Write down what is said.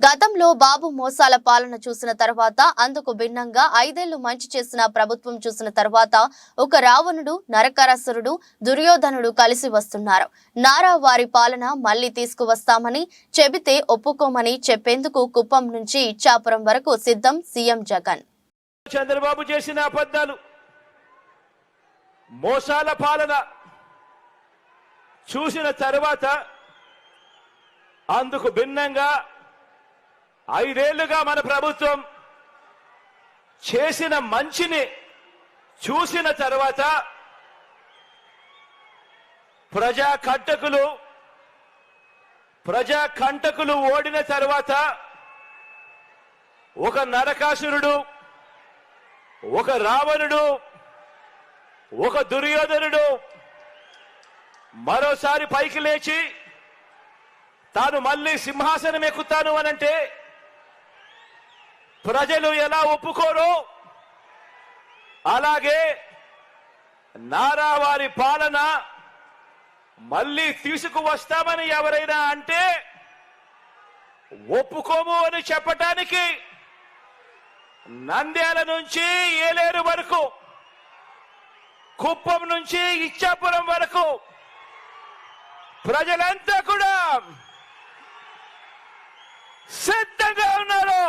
గతంలో బాబు మోసాల పాలన చూసిన తర్వాత అందుకు భిన్నంగా ఐదేళ్ళు మంచి చేసిన ప్రభుత్వం చూసిన తర్వాత ఒక రావణుడు నరకరాసురుడు దుర్యోధనుడు కలిసి వస్తున్నారు. నారా వారి పాలన మళ్ళీ తీసుకువస్తామని చెబితే ఒప్పుకోమని చెప్పేందుకు కుప్పం నుంచి ఇచ్చాపురం వరకు సిద్ధం సీఎం జగన్. చంద్రబాబు చేసిన అబద్ధాలు మోసాల పాలన చూసిన తర్వాత అందుకు భిన్నంగా ఐదేళ్ళుగా మన ప్రభుత్వం చేసిన మంచిని చూసిన తర్వాత ప్రజా కంటకులు ప్రజా కంటకులు ఓడిన తర్వాత ఒక నరకాసురుడు ఒక రావణుడు ఒక దుర్యోధనుడు మరోసారి పైకి లేచి తాను మళ్ళీ సింహాసనం ఎక్కుతాను అనంటే ప్రజలు ఎలా ఒప్పుకోరు అలాగే నారా వారి పాలన మళ్ళీ తీసుకువస్తామని ఎవరైనా అంటే ఒప్పుకోము అని చెప్పటానికి నంద్యాల నుంచి ఏలేరు వరకు కుప్పం నుంచి ఇచ్చాపురం వరకు ప్రజలంతా కూడా సిద్ధంగా ఉన్నారు.